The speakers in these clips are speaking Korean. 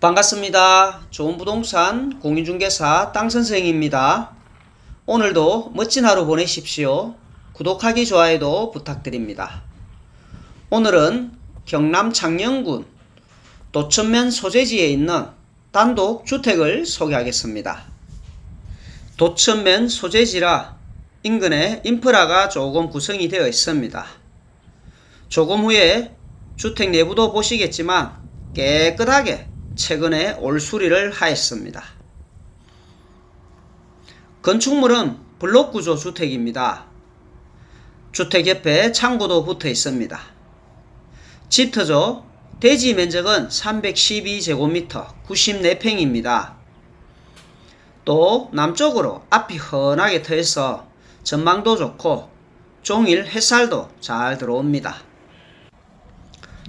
반갑습니다. 좋은 부동산 공인중개사 땅선생입니다. 오늘도 멋진 하루 보내십시오. 구독하기 좋아요도 부탁드립니다. 오늘은 경남 창녕군 도천면 소재지에 있는 단독 주택을 소개하겠습니다. 도천면 소재지라 인근에 인프라가 조금 구성이 되어 있습니다. 조금 후에 주택 내부도 보시겠지만 깨끗하게 최근에 올수리를 하였습니다. 건축물은 블록 구조 주택입니다. 주택 옆에 창고도 붙어 있습니다. 짙어져 대지 면적은 312제곱미터 94평입니다. 또 남쪽으로 앞이 훤하게 트여서 전망도 좋고 종일 햇살도 잘 들어옵니다.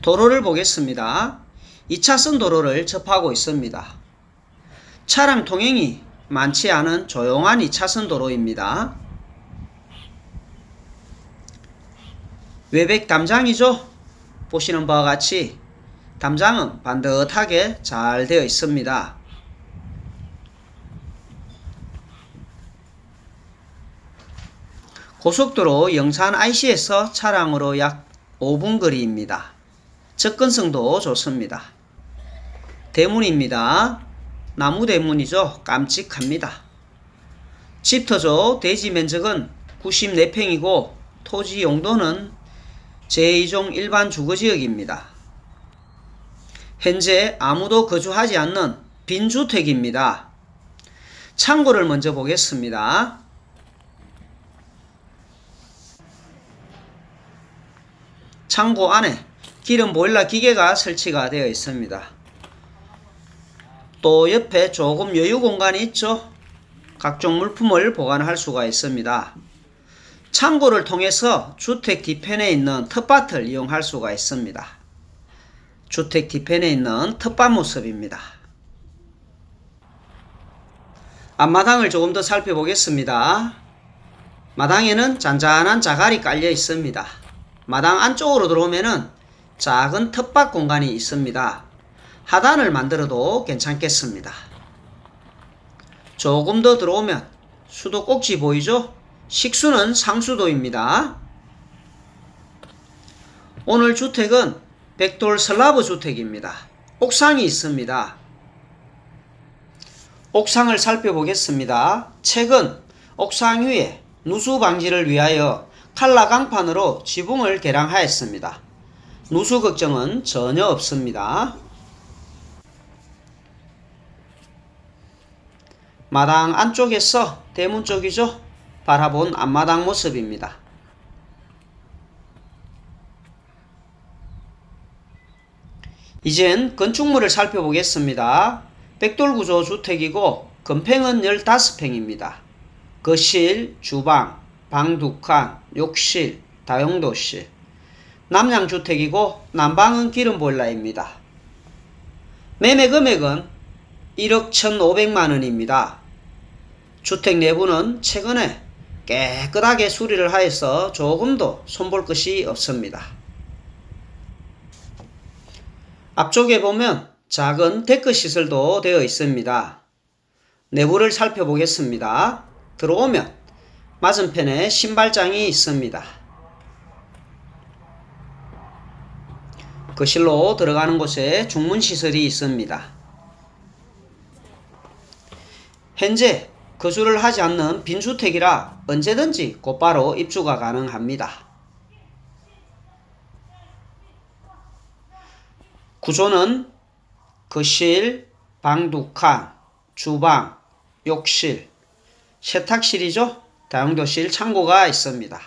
도로를 보겠습니다. 2차선 도로를 접하고 있습니다. 차량 통행이 많지 않은 조용한 2차선 도로입니다. 외백 담장이죠. 보시는 바와 같이 담장은 반듯하게 잘 되어 있습니다. 고속도로 영산 IC에서 차량으로 약 5분 거리입니다. 접근성도 좋습니다. 대문입니다. 나무 대문이죠. 깜찍합니다. 집터조 대지 면적은 94평이고 토지 용도는 제2종 일반 주거지역입니다. 현재 아무도 거주하지 않는 빈주택입니다. 창고를 먼저 보겠습니다. 창고 안에 기름 보일러 기계가 설치가 되어 있습니다. 또 옆에 조금 여유 공간이 있죠. 각종 물품을 보관할 수가 있습니다. 창고를 통해서 주택 뒤편에 있는 텃밭을 이용할 수가 있습니다. 주택 뒤편에 있는 텃밭 모습입니다. 앞마당을 조금 더 살펴보겠습니다. 마당에는 잔잔한 자갈이 깔려 있습니다. 마당 안쪽으로 들어오면은 작은 텃밭 공간이 있습니다. 하단을 만들어도 괜찮겠습니다. 조금 더 들어오면 수도 꼭지 보이죠? 식수는 상수도입니다. 오늘 주택은 백돌 슬라브 주택입니다. 옥상이 있습니다. 옥상을 살펴보겠습니다. 최근 옥상 위에 누수 방지를 위하여 칼라 강판으로 지붕을 개량하였습니다. 누수 걱정은 전혀 없습니다. 마당 안쪽에서 대문 쪽이죠. 바라본 앞마당 모습입니다. 이젠 건축물을 살펴보겠습니다. 백돌 구조 주택이고 건평은 15평입니다. 거실, 주방, 방 2칸, 욕실, 다용도실 남양 주택이고 난방은 기름보일러입니다. 매매 금액은 1억 1,500만원입니다. 주택 내부는 최근에 깨끗하게 수리를 하여서 조금도 손볼 것이 없습니다. 앞쪽에 보면 작은 데크 시설도 되어 있습니다. 내부를 살펴보겠습니다. 들어오면 맞은편에 신발장이 있습니다. 거실로 들어가는 곳에 중문시설이 있습니다. 현재 거주를 하지 않는 빈주택이라 언제든지 곧바로 입주가 가능합니다. 구조는 거실, 방 두 칸, 주방, 욕실, 세탁실이죠. 다용도실 창고가 있습니다.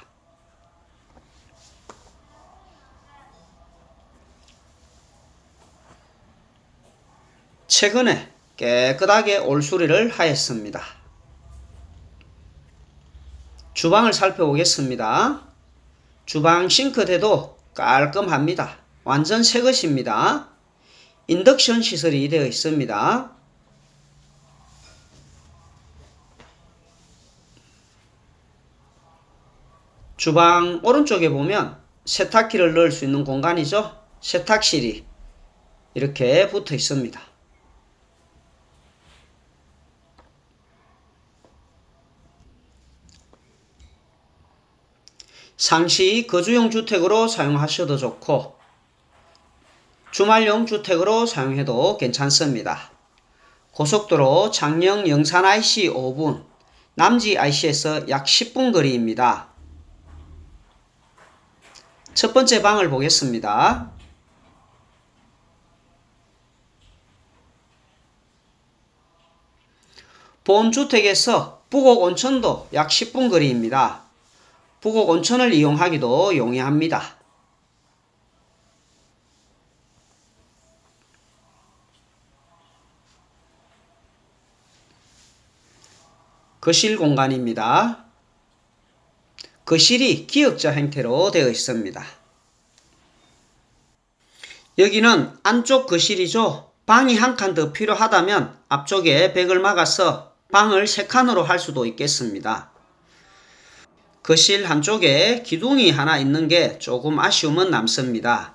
최근에 깨끗하게 올수리를 하였습니다. 주방을 살펴보겠습니다. 주방 싱크대도 깔끔합니다. 완전 새 것입니다. 인덕션 시설이 되어 있습니다. 주방 오른쪽에 보면 세탁기를 넣을 수 있는 공간이죠. 세탁실이 이렇게 붙어 있습니다. 상시 거주용 주택으로 사용하셔도 좋고 주말용 주택으로 사용해도 괜찮습니다. 고속도로 장령 영산 IC 5분, 남지 IC에서 약 10분 거리입니다. 첫 번째 방을 보겠습니다. 본주택에서 부곡 온천도 약 10분 거리입니다. 부곡 온천을 이용하기도 용이합니다. 거실 공간입니다. 거실이 기역자 형태로 되어 있습니다. 여기는 안쪽 거실이죠. 방이 한 칸 더 필요하다면 앞쪽에 벽을 막아서 방을 세 칸으로 할 수도 있겠습니다. 거실 한쪽에 기둥이 하나 있는 게 조금 아쉬움은 남습니다.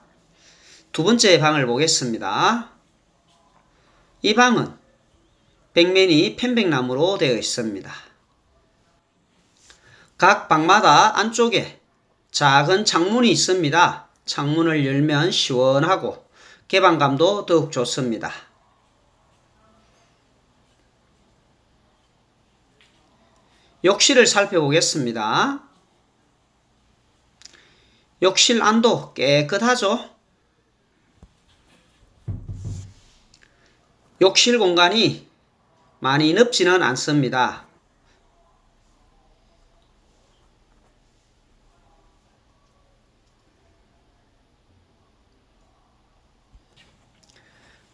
두 번째 방을 보겠습니다. 이 방은 벽면이 편백나무로 되어 있습니다. 각 방마다 안쪽에 작은 창문이 있습니다. 창문을 열면 시원하고 개방감도 더욱 좋습니다. 욕실을 살펴보겠습니다. 욕실 안도 깨끗하죠? 욕실 공간이 많이 넓지는 않습니다.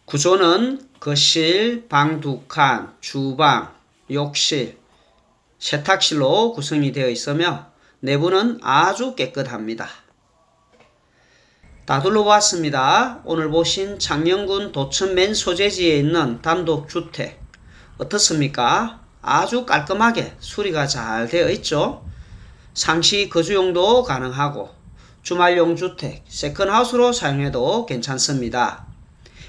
구조는 거실, 방 두 칸, 주방, 욕실, 세탁실로 구성이 되어 있으며 내부는 아주 깨끗합니다. 다 둘러보았습니다. 오늘 보신 창녕군 도천맨 소재지에 있는 단독주택 어떻습니까? 아주 깔끔하게 수리가 잘 되어 있죠. 상시 거주용도 가능하고 주말용 주택, 세컨하우스로 사용해도 괜찮습니다.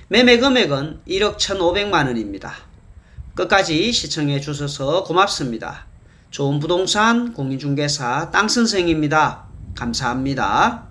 매매 금액은 1억 1,500만원입니다. 끝까지 시청해 주셔서 고맙습니다. 좋은 부동산 공인중개사 땅선생입니다. 감사합니다.